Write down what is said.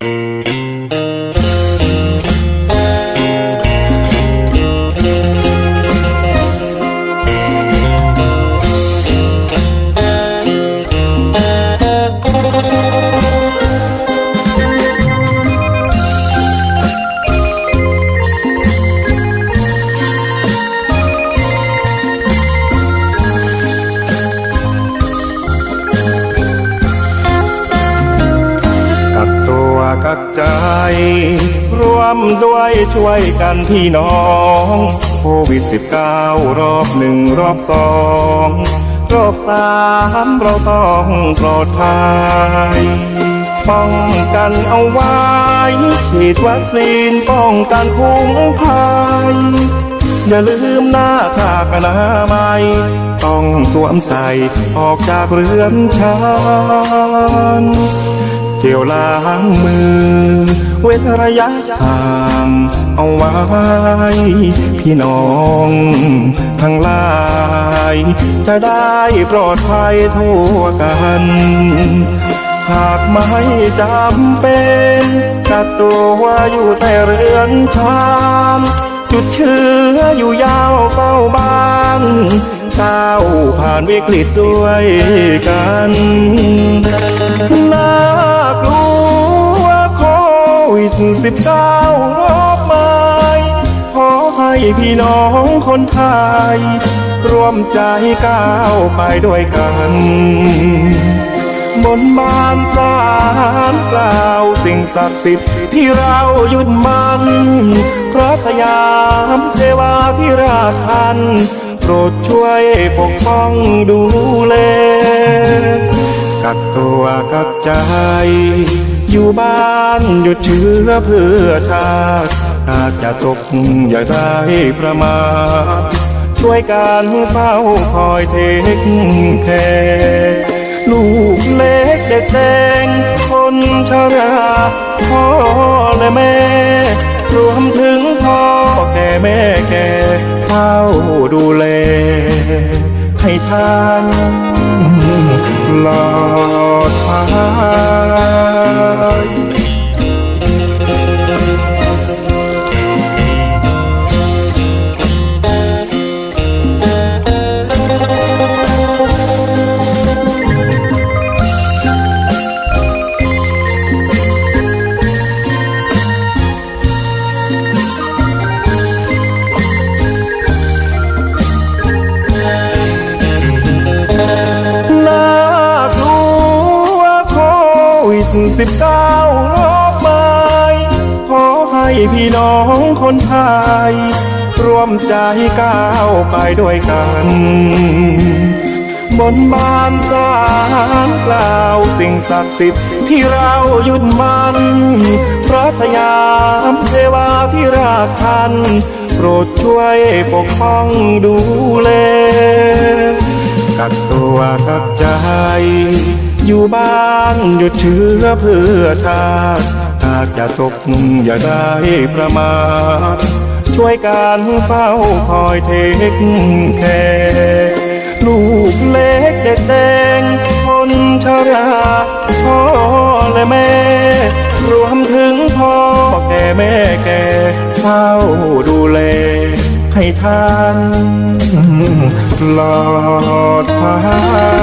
กั ใจ ร่วมด้วยช่วยกันพี่น้องโควิด -19 รอบหนึ่งรอบสองรอบสามเราต้องปลอดภัยป้องกันเอาไว้ ฉีดวัคซีนป้องกันคุ้มภัยอย่าลืมหน้ากากอนามัยต้องสวมใส่ออกจากเรือนชาน จลล้างมือ เว้นระยะห่างเอาไว้พี่น้อง ทั้งหลาย จะได้ปลอดภัยทั่วกัน หากไม่จำเป็นกักตัวอยู่แต่เรือนชานจุดเชื้ออยู่ยาวเฝ้าบ้านก้าวผ่านวิกฤตด้วยกัน สิบเก้ารอบใหม่ขอให้พี่น้องคนไทย ร่วมใจก้าวไปด้วยกัน บนบานสารกล่าวสิ่งศักดิ์สิทธิ์ที่เรายึดมันพระสยามเทวาที่ราคันโปรดช่วยปกป้องดูแลกักตัวกักใจ อยู่บ้านหยุดเชื้อเพื่อชาติอาจจะตกอย่าได้ประมาทช่วยการเฝ้าคอยเทคแคร์ลูกเล็กเด็กแดงคนชราพ่อและแม่ รวมถึงพ่อแก่แม่แก่เฝ้าดูแล ให้ท่านปลอดภัย น่ ดสิบเก้ารอบใหม่ขอให้พี่น้องคนไทย ร่วมใจก้าวไปด้วยกัน บนบานสารกล่าวสิ่งศักดิ์สิทธิ์ที่เรายึดมันพระสยามเทวาที่ราคันโปรดช่วยปกป้องดูแลกักตัวกักใจ อยู่บ้านหยุดเชื้อเพื่อชาติหากจะตกอย่าได้ประมาทช่วยการเฝ้าคอยเทคแคร์ลูกเล็กเด็กแดงคนชราพ่อและแม่ รวมถึงพ่อแก่แม่แก่เฝ้าดูแลให้ท่านปลอดภัย